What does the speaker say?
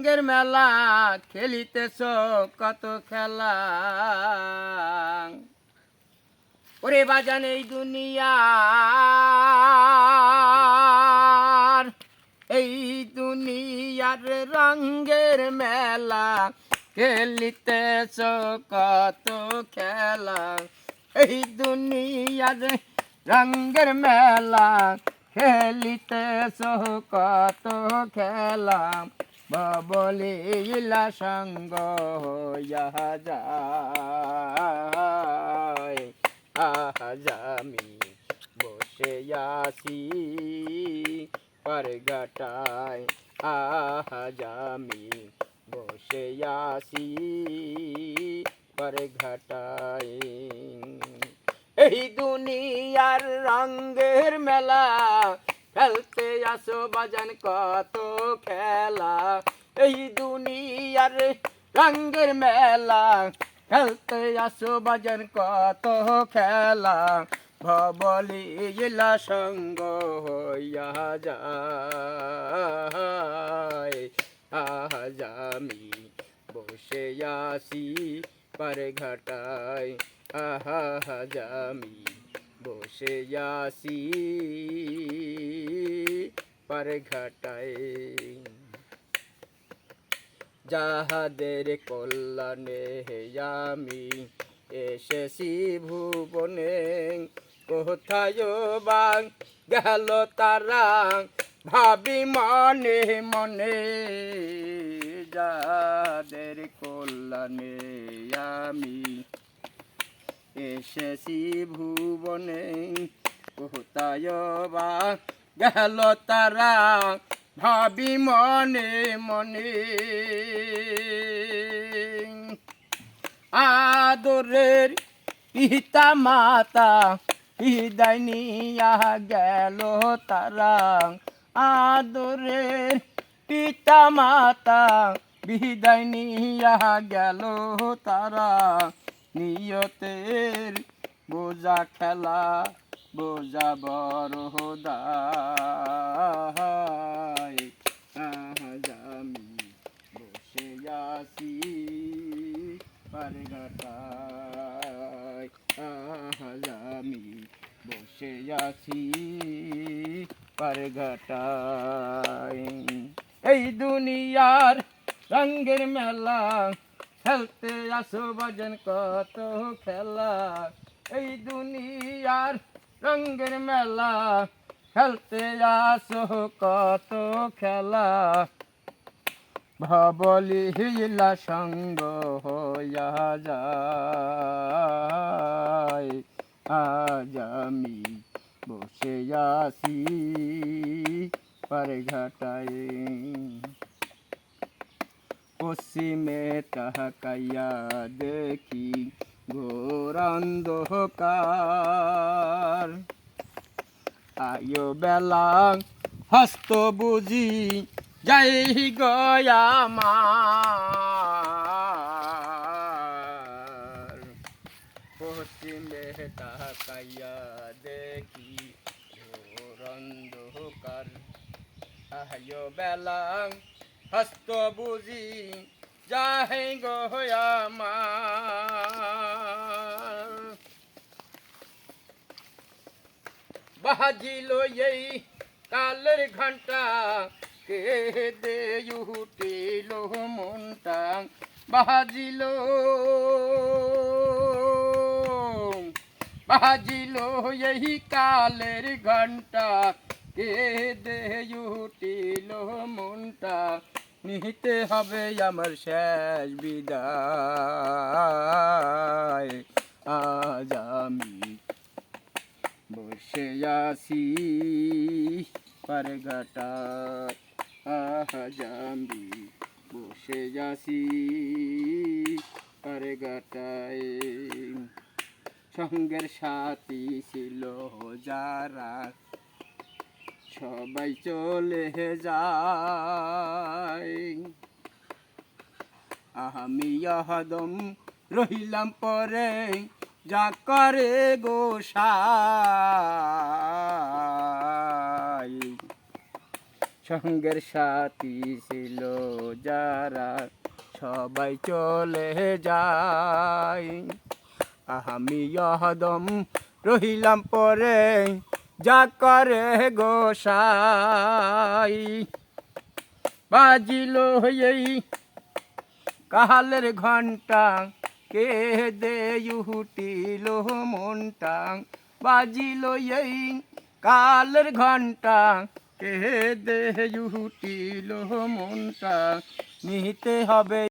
রঙ্গের মেলা খেলিতেছ, কত খেলা। ওরে বাজান, এই দুনিয়ার এই দুনিয়ার রঙ্গের মেলা খেলিতেছ, কত খেলা। এই দুনিয়ার রঙ্গের মেলা খেলিতেছ, কত খেলা। বলিলা সঙ্গ হইয়া যায়। বসে আছি পারগাটায় আজ আমি বসে আছি পারঘাটায় এই দুনিয়ার রঙ্গের মেলা খেলতে আসো বাজান, কত খেলা। এই দুনিয়ার রঙ্গের মেলা। খেলতে আসো বাজান, কত খেলা। ভবলীলা সঙ্গ হইয়া যায়। আজ আমি বসে আসি পারে আহাজ আমি বসে আসি পারে ঘাটায় যাহাদের কল্যাণে আমি এসেছি ভুবনে, কোথায় বাং গেল তারা ভাবি মনে মনে। যাদের কল্যাণে আমি এসেছি ভুবনে, কোথায় বা গেল তারা ভাবি মনে মনে। আদরের পিতা মাতা হৃদয় নিয়া গেল তারা। আদরের পিতা মাতা, বিদায় গেল তারা। নিয়তের বোঝা খেলা, বোঝা বড় দায় আজ আমি বসে আছি পারগাটায় আজ আমি বসে আছি এই দুনিয়ার রঙ্গের মেলা, খেলতে আসো বাজন, কত খেলা। এই দুনিয়ার রঙ্গের মেলা, খেলতে আসো, কত খেলা। ভাবলি হিলা সঙ্গ হইয়া যায়। আজ আমি বসে আসি পারে ঘাটায় পশ্চিমে তাহাকাইয়া দেখি ঘোর অন্ধকার। আয়ো বেলা, হস্ত বুঝি যাই গয়া মার পশ্চিমে তাকাইয়া দেখি অন্ধকার আয়ো বেলা, হস্ত বুঝি যাহে গয়া মার বাজিল এই কালের ঘণ্টা কে দে উঠিল মনটা। বাজিল বাজিল এই কালের ঘণ্টা কে দে উঠিল মনটা। নিতে হবে আমার শেষ বিদায়। আজ আমি বসে আসি পারঘাটা আজ আমি বসে আসি পারঘাটায় সঙ্গের সাথী ছিল যারা। সবাই চলে যায়। আমি আহদম রহিলাম পরে, যা করে গোসাই সঙ্গের সাথী ছিল যারা, সবাই চলে যায়। আমি হদম রহিলাম পরে, যা করে গোসাই বাজিল এই কাহালের ঘণ্টা কে দে উহুটিল মনটা। বাজিল এই কালের ঘণ্টা কে দে উহুটিল মনটা। নিতে হবে